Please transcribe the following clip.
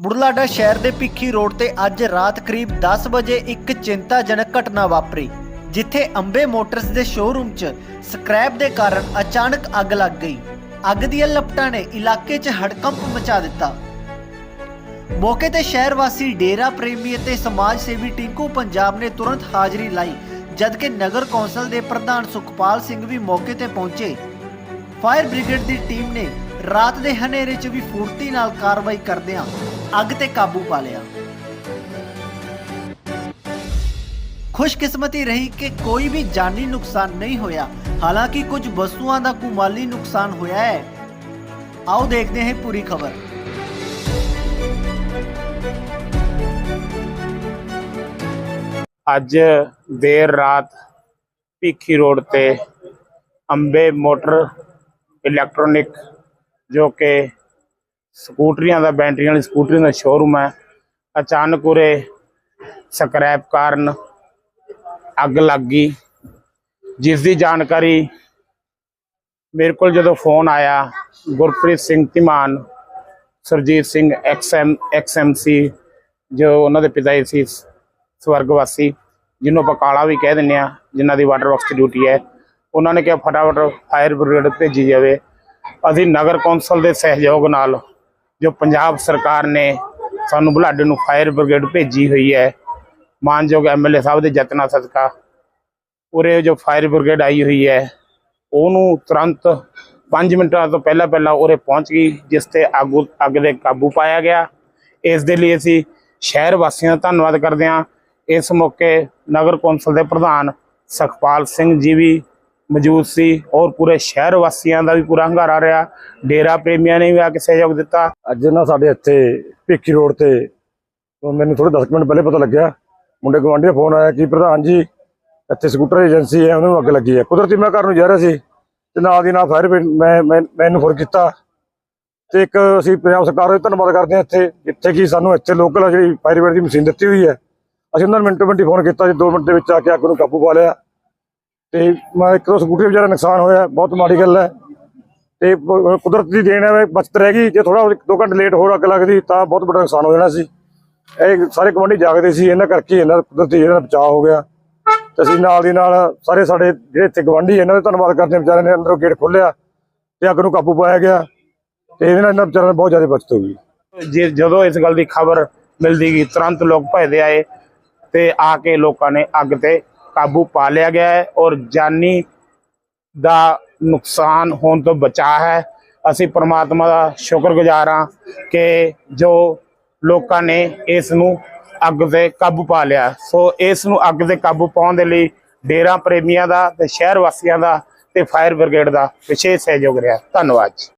ਬੁਢਲਾਡਾ ਸ਼ਹਿਰ ਦੇ ਭਿੱਖੀ ਰੋਡ ਤੇ ਅੱਜ ਰਾਤ ਕਰੀਬ 10 ਵਜੇ ਇੱਕ ਚਿੰਤਾਜਨਕ ਘਟਨਾ ਵਾਪਰੀ, ਜਿੱਥੇ ਅੰਬੇ ਮੋਟਰਸ ਦੇ ਸ਼ੋਰੂਮ 'ਚ ਸਕ੍ਰੈਪ ਦੇ ਕਾਰਨ ਅਚਾਨਕ ਅੱਗ ਲੱਗ ਗਈ। ਅੱਗ ਦੀਆਂ ਲਪਟਾਂ ਨੇ ਇਲਾਕੇ 'ਚ ਹੜਕੰਪ ਮਚਾ ਦਿੱਤਾ। ਮੌਕੇ ਤੇ ਸ਼ਹਿਰ ਵਾਸੀ ਡੇਰਾ ਪ੍ਰੇਮੀ ਅਤੇ ਸਮਾਜ ਸੇਵੀ ਟਿੰਕੂ ਪੰਜਾਬ ਨੇ ਤੁਰੰਤ ਹਾਜ਼ਰੀ ਲਾਈ ਜਦਕਿ ਨਗਰ ਕੌਂਸਲ ਦੇ ਪ੍ਰਧਾਨ ਸੁਖਪਾਲ ਸਿੰਘ ਵੀ ਮੌਕੇ ਤੇ ਪਹੁੰਚੇ। ਫਾਇਰ ਬ੍ਰਿਗੇਡ ਦੀ ਟੀਮ ਨੇ ਰਾਤ ਦੇ ਹਨੇਰੇ 'ਚ ਵੀ ਫੁਰਤੀ ਨਾਲ ਕਾਰਵਾਈ ਕਰਦਿਆਂ ਅੱਗ ਤੇ ਕਾਬੂ ਪਾ ਲਿਆ। ਖੁਸ਼ਕਿਸਮਤੀ ਰਹੀ ਕਿ ਕੋਈ ਵੀ ਜਾਨੀ ਨੁਕਸਾਨ ਨਹੀਂ ਹੋਇਆ। ਹਾਲਾਂਕਿ ਕੁਝ ਵਸਤੂਆਂ ਦਾ ਕੁਮਾਲੀ ਨੁਕਸਾਨ ਹੋਇਆ ਹੈ। ਆਓ ਦੇਖਦੇ ਹਾਂ ਪੂਰੀ ਖਬਰ। ਅੱਜ ਦੇਰ ਰਾਤ ਭੀਖੀ ਰੋਡ ਤੇ ਅੰਬੇ ਮੋਟਰ ਇਲੈਕਟ੍ਰੋਨਿਕ ਜੋ ਕਿ ਸਕੂਟਰੀਆਂ ਦਾ, ਬੈਟਰੀਆਂ ਵਾਲੀ ਸਕੂਟਰੀਆਂ ਦਾ ਸ਼ੋਰੂਮ ਹੈ। ਅਚਾਨਕ ਉਰੇ ਸਕ੍ਰੈਪ ਕਾਰਨ ਅੱਗ ਲੱਗ ਗਈ। ਜਿਸ ਦੀ ਜਾਣਕਾਰੀ ਮੇਰੇ ਕੋਲ ਜਦੋਂ ਫੋਨ ਆਇਆ, ਗੁਰਪ੍ਰੀਤ ਸਿੰਘ ਧੀਮਾਨ, ਸਰਜੀਤ ਸਿੰਘ ਐਕਸਐਮ ਐਕਸਐਮਸੀ ਜੋ ਉਹਨਾਂ ਦੇ ਪਿਤਾ ਜੀ ਸੀ ਸਵਰਗਵਾਸੀ ਜਿਹਨੂੰ ਆਪਾਂ ਕਾਲਾ ਵੀ ਕਹਿ ਦਿੰਦੇ ਆ ਜਿਨ੍ਹਾਂ ਦੀ ਵਾਟਰ ਵਰਕਸ ਦੀ ਡਿਊਟੀ ਹੈ। ਉਹਨਾਂ ਨੇ ਕਿਹਾ, ਫਟਾਫਟ ਫਾਇਰ ਬ੍ਰਿਗੇਡ ਭੇਜੀ ਜਾਵੇ। ਅਸੀਂ ਨਗਰ ਕੌਂਸਲ ਦੇ ਸਹਿਯੋਗ ਨਾਲ ਜੋ ਪੰਜਾਬ ਸਰਕਾਰ ਨੇ ਸਾਨੂੰ ਬੁਲਾਡੇ ਨੂੰ ਫਾਇਰ ਬ੍ਰਿਗੇਡ ਭੇਜੀ ਹੋਈ ਹੈ। ਮਾਨਯੋਗ ਐਮਐਲਏ ਸਾਹਿਬ ਦੇ ਯਤਨਾਂ ਸਦਕਾ। ਉਰੇ ਜੋ ਫਾਇਰ ਬ੍ਰਿਗੇਡ ਆਈ ਹੋਈ ਹੈ, ਉਹਨੂੰ ਤੁਰੰਤ 5 ਮਿੰਟਾਂ ਤੋਂ ਪਹਿਲਾਂ ਪਹਿਲਾਂ ਉਰੇ ਪਹੁੰਚ ਗਈ, ਜਿਸ ਤੇ ਆਗੂ ਅੱਗ ਦੇ ਕਾਬੂ ਪਾਇਆ ਗਿਆ। ਇਸ ਦੇ ਲਈ ਅਸੀਂ ਸ਼ਹਿਰ ਵਾਸੀਆਂ ਦਾ ਧੰਨਵਾਦ ਕਰਦੇ ਹਾਂ। ਇਸ ਮੌਕੇ ਨਗਰ ਕੌਂਸਲ ਦੇ ਪ੍ਰਧਾਨ ਸੁਖਪਾਲ ਸਿੰਘ ਜੀ ਵੀ ਮੌਜੂਦ ਸੀ ਔਰ ਪੂਰੇ ਸ਼ਹਿਰ ਵਾਸੀਆਂ ਦਾ ਵੀ ਪੂਰਾ ਹੰਗਾਰਾ ਰਿਹਾ। ਡੇਰਾ ਪ੍ਰੇਮੀਆਂ ਨੇ ਵੀ ਆ ਕੇ ਸਹਿਯੋਗ ਦਿੱਤਾ। ਅੱਜ ਨਾ ਸਾਡੇ ਇੱਥੇ ਭਿੱਖੀ ਰੋਡ ਤੇ ਤੋਂ ਮੈਨੂੰ ਥੋੜੇ 10 ਮਿੰਟ ਪਹਿਲੇ ਪਤਾ ਲੱਗਿਆ। ਮੁੰਡੇ ਗਵਾਂਢੀ ਦਾ ਫੋਨ ਆਇਆ ਕਿ ਪ੍ਰਧਾਨ ਜੀ, ਇੱਥੇ ਸਕੂਟਰ ਏਜੰਸੀ ਹੈ, ਉਹਨੂੰ ਅੱਗ ਲੱਗੀ ਹੈ। ਕੁਦਰਤੀ ਮੈਂ ਘਰ ਨੂੰ ਜਾ ਰਿਹਾ ਸੀ ਤੇ ਨਾਲ ਦੀ ਨਾਲ ਫਾਇਰ ਮੈਂ ਮੈਂ ਮੈਨੂੰ ਫੋਨ ਕੀਤਾ। ਤੇ ਇੱਕ ਅਸੀਂ ਪੰਜਾਬ ਸਰਕਾਰ ਦਾ ਧੰਨਵਾਦ ਕਰਦੇ ਹਾਂ ਇੱਥੇ, ਜਿੱਥੇ ਕਿ ਸਾਨੂੰ ਇੱਥੇ ਲੋਕਲ ਜਿਹੜੀ ਫਾਇਰ ਬ੍ਰਿਗੇਡ ਦੀ ਮਸ਼ੀਨ ਦਿੱਤੀ ਹੋਈ ਹੈ। ਅਸੀਂ ਉਹਨਾਂ ਨੂੰ ਮਿੰਟੋ ਮਿੰਟੀ ਫੋਨ ਕੀਤਾ, ਜੀ 2 ਮਿੰਟ ਦੇ ਵਿੱਚ ਆ ਕੇ ਅੱਗ ਨੂੰ ਕਾਬੂ ਪਾ ਲਿਆ। ਤੇ ਮੈਂ ਇੱਕ ਦੋ ਸਕੂਟਰ ਵਿਚਾਰਾ ਨੁਕਸਾਨ ਹੋਇਆ, ਬਹੁਤ ਮਾੜੀ ਗੱਲ ਹੈ। ਤੇ ਪ- ਕੁਦਰਤ ਦੀ ਦੇਣ ਹੈ ਬਚਤ ਰਹਿ ਗਈ। ਜੇ ਥੋੜਾ ਦੋ ਘੰਟੇ ਲੇਟ ਹੋਰ ਅੱਗ ਲੱਗਦੀ, ਤਾਂ ਬਹੁਤ ਵੱਡਾ ਨੁਕਸਾਨ ਹੋ ਜਾਣਾ ਸੀ। ਇਹ ਸਾਰੇ ਕਮਾਂਡੀ ਜਾਗਦੇ ਸੀ, ਇਹਨਾਂ ਕਰਕੇ ਇਹਨਾਂ ਦਾ ਕੁਦਰਤੀ ਇਹਨਾਂ ਬਚਾਅ ਹੋ ਗਿਆ। ਤੇ ਅਸੀਂ ਨਾਲ ਦੀ ਨਾਲ ਸਾਰੇ ਸਾਡੇ ਜਿਹੜੇ ਇੱਥੇ ਗਵਾਂਢੀ ਇਹਨਾਂ ਦਾ ਧੰਨਵਾਦ ਕਰਦੇ ਹਾਂ ਵਿਚਾਰਿਆਂ ਨੇ ਅੰਦਰੋਂ ਗੇਟ ਖੋਲ੍ਹਿਆ ਤੇ ਅੱਗ ਨੂੰ ਕਾਬੂ ਪਾਇਆ ਗਿਆ। ਤੇ ਇਹਦੇ ਨਾਲ ਇਹਨਾਂ ਵਿਚਾਰਿਆਂ ਦੀ ਬਹੁਤ ਜ਼ਿਆਦਾ ਬਚਤ ਹੋ ਗਈ। ਜੇ ਜਦੋਂ ਇਸ ਗੱਲ ਦੀ ਖਬਰ ਮਿਲਦੀ ਗਈ, ਤੁਰੰਤ ਲੋਕ ਭਜਦੇ ਆਏ ਤੇ ਆ ਕੇ ਲੋਕਾਂ ਨੇ ਅੱਗ ਤੇ ਕਾਬੂ ਪਾ ਲਿਆ ਗਿਆ ਹੈ ਔਰ ਜਾਨੀ ਦਾ ਨੁਕਸਾਨ ਹੋਣ ਤੋਂ ਬਚਾ ਹੈ। ਅਸੀਂ ਪ੍ਰਮਾਤਮਾ ਦਾ ਸ਼ੁਕਰਗੁਜ਼ਾਰ ਹਾਂ ਕਿ ਜੋ ਲੋਕਾਂ ਨੇ ਇਸ ਨੂੰ ਅੱਗ ਤੇ ਕਾਬੂ ਪਾ ਲਿਆ। ਸੋ ਇਸ ਨੂੰ ਅੱਗ ਤੇ ਕਾਬੂ ਪਾਉਣ ਦੇ ਲਈ ਡੇਰਾ ਪ੍ਰੇਮੀਆਂ ਦਾ ਤੇ ਸ਼ਹਿਰ ਵਾਸੀਆਂ ਦਾ ਤੇ ਫਾਇਰ ਬ੍ਰਿਗੇਡ ਦਾ ਵਿਸ਼ੇਸ਼ ਸਹਿਯੋਗ ਰਿਹਾ। ਧੰਨਵਾਦ ਜੀ।